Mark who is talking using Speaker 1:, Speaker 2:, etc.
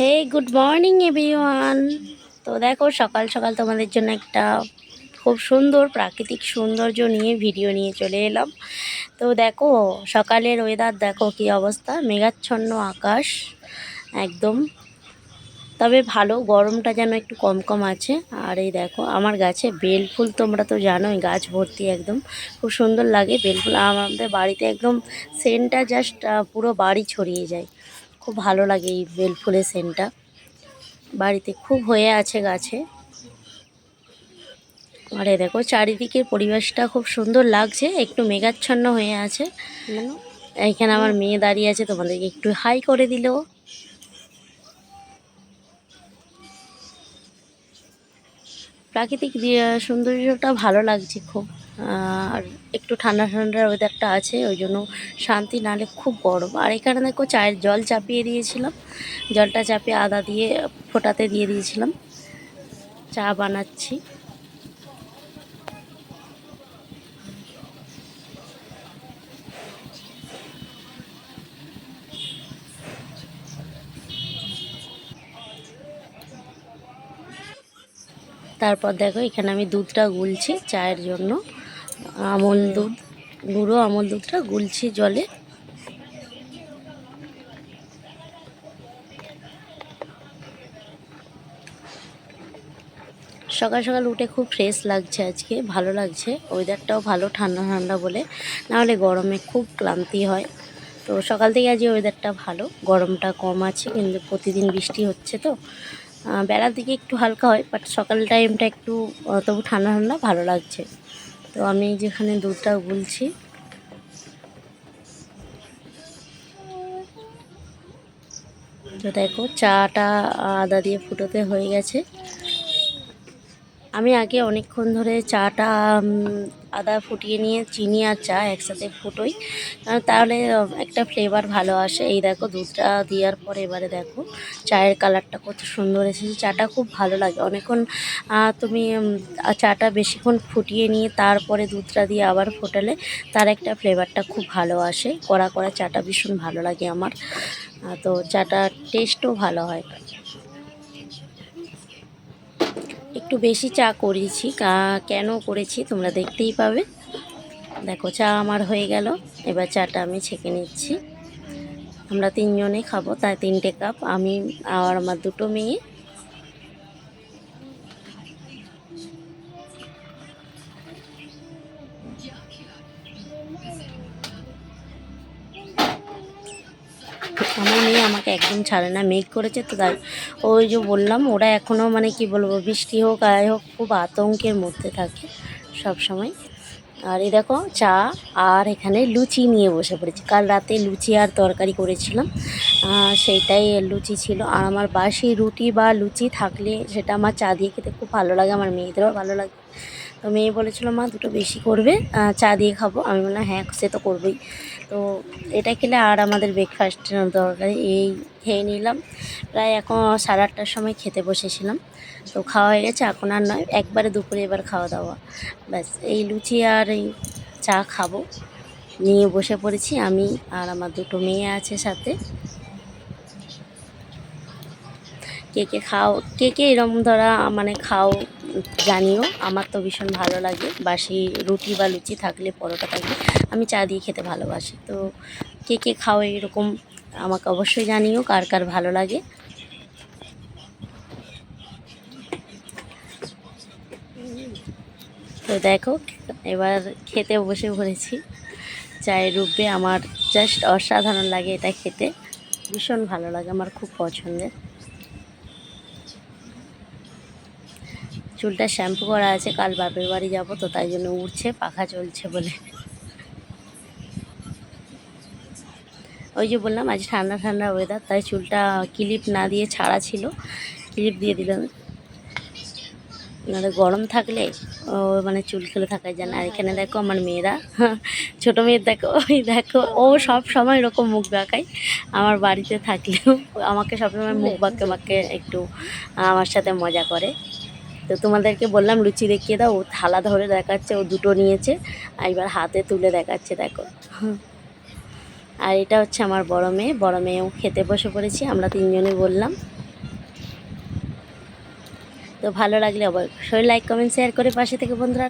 Speaker 1: হে good morning everyone তো দেখো, সকাল সকাল তোমাদের জন্য একটা খুব সুন্দর, প্রাকৃতিক সৌন্দর্য নিয়ে ভিডিও নিয়ে চলে এলাম। তো দেখো, সকালের ওয়েদার দেখো কি অবস্থা? মেঘাচ্ছন্ন আকাশ, একদম। তবে ভালো, গরমটা যেন একটু কম কম আছে। আর এই দেখো, আমার গাছে বেল ফুল তোমরা তো জানোই, গাছ ভর্তি একদম। খুব সুন্দর লাগে বেল ফুল। আমাদের বাড়িতে একদম সেন্টটা জাস্ট পুরো বাড়ি ছড়িয়ে যায়। খুব ভালো লাগে এই বেল ফুলের সেন্টটা বাড়িতে খুব হয়ে আছে গাছে। আরে দেখো চারিদিকের পরিবেশটা খুব সুন্দর লাগছে একটু মেঘাচ্ছন্ন হয়ে আছে। এখানে আমার মেয়ে দাঁড়িয়ে আছে তোমাদেরকে একটু হাই করে দিল। প্রাকৃতিক সৌন্দর্যটা ভালো লাগছে খুব। আর একটু ঠান্ডা ঠান্ডা ওয়েদারটা আছে ওই জন্য শান্তি নালে খুব গরম। আর এখানে দেখো চায়ের জল চাপিয়ে দিয়েছিলাম। জলটা চাপিয়ে আদা দিয়ে ফোটাতে দিয়ে দিয়েছিলাম। চা বানাচ্ছি। তারপর দেখো এখানে আমি দুধটা গুলছি চায়ের জন্য। আমল দুধ, গুঁড়ো, আমল দুধটা গুলছি জলে। সকাল সকাল উঠে খুব ফ্রেশ লাগছে আজকে, ভালো লাগছে। ওয়েদারটাও ভালো, ঠান্ডা ঠান্ডা বলে। নাহলে গরমে খুব ক্লান্তি হয়। তো সকাল থেকে আজকে ওয়েদারটা ভালো, গরমটা কম আছে, কিন্তু প্রতিদিন বৃষ্টি হচ্ছে তো। বেলার দিকে একটু হালকা হয় বাট সকাল টাইমটা একটু তবু ঠান্ডা ঠান্ডা ভালো লাগছে। তো আমি যেখানে দুধটা গুলছি তো দেখো চাটা আদা দিয়ে ফুটোতে হয়ে গেছে। আমি আগে অনেকক্ষণ ধরে চাটা আদা ফুটিয়ে নিয়ে চিনি আর চা একসাথে ফুটোই। কারণ তাহলে একটা ফ্লেভার ভালো আসে। এই দেখো, দুধটা দেওয়ার পরে এবারে দেখো, চায়ের কালারটা কত সুন্দর এসেছে। চাটা খুব ভালো লাগে। অনেকক্ষণ তুমি চাটা বেশিক্ষণ ফুটিয়ে নিয়ে তারপরে দুধটা দিয়ে আবার ফোটালে তার একটা ফ্লেভারটা খুব ভালো আসে। কড়া কড়া চাটা ভীষণ ভালো লাগে আমার। তো চাটার টেস্টও ভালো হয়। একটু বেশি চা করেছি কেন করেছি তোমরা দেখতেই পাবে। দেখো, চা আমার হয়ে গেল, এবার চাটা আমি ছেঁকে নিচ্ছি। আমরা তিনজনে খাব, তাই তিনটে কাপ। আমি আর আমার দুটো মেয়ে আমার মেয়ে আমাকে একদম ছাড়ে না, মেঘ করেছে তো তাই ওই যে বললাম, ওরা এখনও মানে কি বলব, বৃষ্টি হোক, আয় হোক, খুব আতঙ্কের মধ্যে থাকে সব সময়। আর এই দেখো, চা আর এখানে লুচি নিয়ে বসে পড়েছি। কাল রাতে লুচি আর তরকারি করেছিলাম সেইটাই লুচি ছিল। আর আমার বাসি রুটি বা লুচি থাকলে সেটা আমার চা দিয়ে খেতে খুব ভালো লাগে, আমার মেয়েদেরও ভালো লাগে। তো মেয়ে বলেছিল, মা, দুটো বেশি করবে চা দিয়ে খাব। আমি বললাম হ্যাঁ সে তো করবেই। তো এটা খেলে আর আমাদের ব্রেকফাস্ট দরকার এই খেয়ে নিলাম। প্রায় এখন সাড়ে আটটার সময় খেতে বসেছিলাম। তো খাওয়া হয়ে গেছে, এখন আর নয়, একবারে দুপুরে এবার খাওয়া দাওয়া। ব্যাস, এই লুচি আর এই চা খাব। নিয়ে বসে পড়েছি আমি আর আমার দুটো মেয়ে আছে সাথে। কে কে খাও, কে কে এরম ধরা মানে খাও জানিও, আমার তো ভীষণ ভালো লাগে। বাসি রুটি বা লুচি থাকলে, পরোটা থাকলে আমি চা দিয়ে খেতে ভালোবাসি। তো কে কে খাও এরকম আমাকে অবশ্যই জানিও, কার কার ভালো লাগে। তো দেখো, এবার খেতে বসে পড়েছি। চায়ের রূপে আমার জাস্ট অসাধারণ লাগে এটা খেতে। ভীষণ ভালো লাগে, আমার খুব পছন্দের। চুলটা শ্যাম্পু করা আছে, কাল বাপের বাড়ি যাব তো, তাই জন্য উঠছে পাখা চলছে বলে। ওই যে বললাম, আজ ঠান্ডা ঠান্ডা ওয়েদার তাই চুলটা ক্লিপ না দিয়ে ছাড়া ছিল। ক্লিপ দিয়ে দিলাম। নাহলে গরম থাকলে, ও মানে চুল খুলে থাকা যায় না আর এখানে দেখো আমার মেয়েরা, ছোটো মেয়ের দেখো, ওই দেখো, ও সব সময় এরকম মুখ বাঁকায় আমার বাড়িতে থাকলেও আমাকে সবসময় মুখ বাঁকে বাঁকে একটু, আমার সাথে মজা করে। তো তোমাদেরকে বললাম, লুচি দেখিয়ে দাও, ও থালা ধরে দেখাচ্ছে, ও দুটো নিয়েছে, আর এবার হাতে তুলে দেখাচ্ছে, দেখো। আর এটা হচ্ছে আমার বড় মেয়ে, বড় মেয়েও খেতে বসে পড়েছি, আমরা তিনজনে বললাম। তো ভালো লাগলে অবশ্যই লাইক কমেন্ট শেয়ার করে পাশে থেকে বন্ধুরা